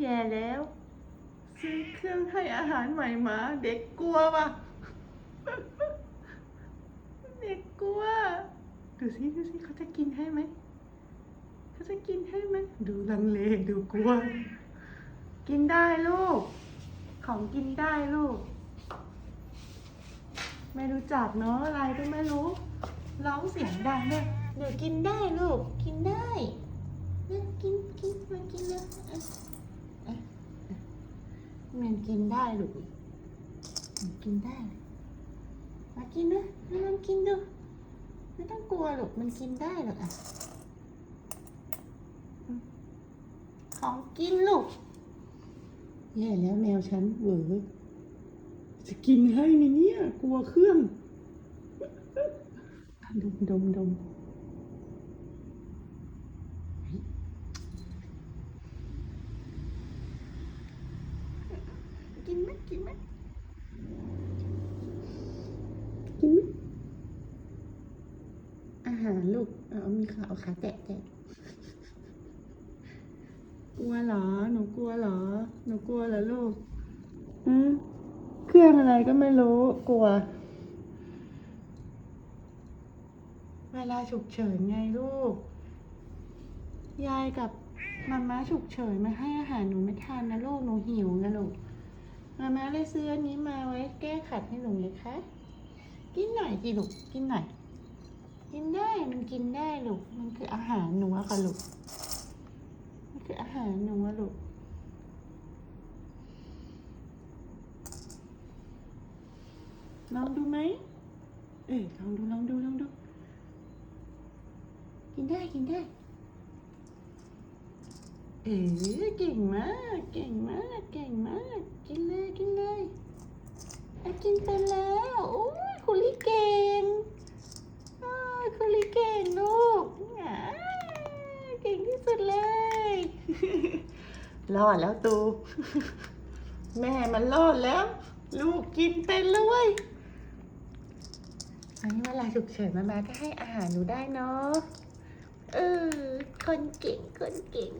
แย่แล้ว ซื้อเครื่องให้อาหารใหม่มาเด็กกลัวว่ะ เด็กกลัว ดูสิดูสิเขาจะกินให้ไหม เขาจะกินให้ไหม ดูลังเลดูกลัว กินได้ลูก ของกินได้ลูก ไม่รู้จักเนาะอะไรก็ไม่รู้ ร้องเสียงดังด้วยเดี๋ยวกินได้ลูก กินได้เนี่ยกินกินมากินเลยอะอะอะ มันกินได้ลูกมันกินได้ มากินนะให้มันกินดู ไม่ต้องกลัวลูกมันกินได้หรอกอะ ของกินลูกแย่แล้วแมวฉันเหวอจะกินให้ไหมเนี่ย กลัวเครื่อง ดมดมดม กินไหมกินไหมกินไหมอาหารลูกเอามีขาเอาขาแตะแตะกลัวเหรอ หนูกลัวเหรอ หนูกลัวเหรอลูก อืมเครื่องอะไรก็ไม่รู้กลัว เวลาฉุกเฉินไงลูก ยายกับมาม่าฉุกเฉินมาให้อาหารหนูไม่ทานนะลูก หนูหิวนะลูก มาม่าเลยซื้ออันนี้มาไว้แก้ขัดให้หนูเลยคะกินหน่อยสิลูกกินหน่อยกินได้มันกินได้ลูกมันคืออาหารหนูอะค่ะลูกมันคืออาหารหนูอะลูกลองดูไหมเอ้ยลองดูลองดูลองดู กินได้กินได้ เอ๋เก่งมาก เก่งมาก เก่งมาก กินเลยกินเลยอะ กินเป็นแล้วโอ้ยคุลิเก่งคุลิเก่งลูกเก่งที่สุดเลยรอดแล้วตู แม่มันรอดแล้ว ลูกกินเป็นแล้วเว้ยอันนี้เวลาฉุกเฉินมามาก็ให้อาหารหนูได้เนาะเออคนเก่งคนเก่ง